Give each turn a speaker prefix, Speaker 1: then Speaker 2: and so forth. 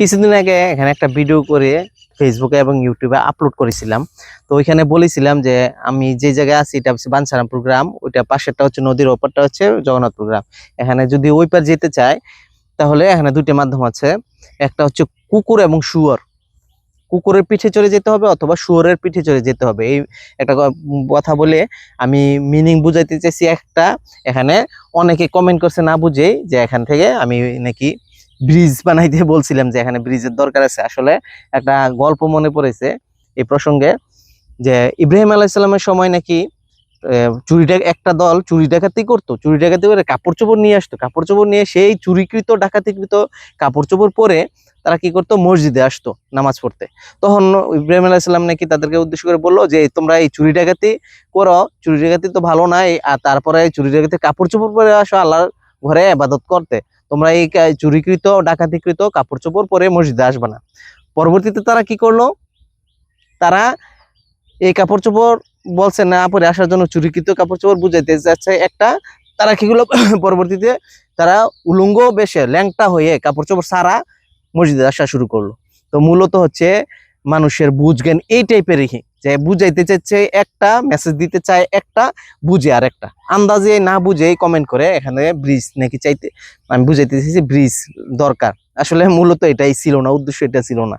Speaker 1: কিছুদিন আগে এখানে একটা ভিডিও করে ফেসবুকে এবং ইউটিউবে আপলোড করেছিলাম। তো ওইখানে বলেছিলাম যে, আমি যে জায়গায় আছি, এটা হচ্ছে বাঞ্ছারামপুর গ্রাম। ওইটা পাশেরটা হচ্ছে নদীর ওপারটা হচ্ছে জগন্নাথপুর গ্রাম। এখানে যদি ওই পার যেতে চায়, তাহলে এখানে দুটি মাধ্যম আছে। একটা হচ্ছে কুকুর এবং শুয়োর। কুকুরের পিঠে চলে যেতে হবে অথবা শুয়োরের পিঠে চলে যেতে হবে। এই একটা কথা বলে আমি মিনিং বুঝাইতে চাইছি একটা। এখানে অনেকে কমেন্ট করছে না বুঝেই যে এখান থেকে আমি নাকি ব্রিজ বানাইতে বলছিলাম যে এখানে ব্রিজের দরকার আছে। আসলে একটা গল্প মনে পড়েছে এই প্রসঙ্গে যে ইব্রাহিম আলাইসাল্লামের সময় নাকি চুরি একটা দল চুরি ডাকাতি করতো। চুরি ডাকাতি করে কাপড় চোপড় নিয়ে আসতো। কাপড় চোপড় নিয়ে সেই চুরিকৃত, ডাকাতিকৃত কাপড় চোপড় পরে তারা কি করতো? মসজিদে আসতো নামাজ পড়তে। তখন ইব্রাহিম আলাইসাল্লাম নাকি তাদেরকে উদ্দেশ্য করে বলল যে তোমরা এই চুরি ডাকাতি করো। চুরি ডাকাতি তো ভালো নাই। আর তারপরে চুরি ডাকাতি কাপড় চোপড় পরে আসো, আল্লাহর ঘরে আবাদত করতে। তোমরা এই চুরিকৃত, ডাকাতিকৃত কাপড় চোপড় পরে মসজিদে আসবে না। পরবর্তীতে তারা কি করল? তারা এই কাপড় চোপড় বলছে, না, পরে আসার জন্য চুরিকৃত কাপড় চোপড় বুঝাইতে যাচ্ছে। একটা, তারা কি করল? পরবর্তীতে তারা উলঙ্গ বেশে, ল্যাংটা হয়ে কাপড় চোপড় সারা মসজিদে আসা শুরু করল। তো মূলত হচ্ছে মানুষের বুঝ জ্ঞান এই টাইপেরই যে বুঝাইতে চাইছে একটা মেসেজ দিতে চায় একটা, বুঝে আর একটা। আন্দাজে না বুঝে কমেন্ট করে এখানে ব্রিজ নাকি চাইতে। আমি বুঝাইতে চাইছি ব্রিজ দরকার। আসলে মূলত এটাই ছিল না, উদ্দেশ্য এটা ছিল না।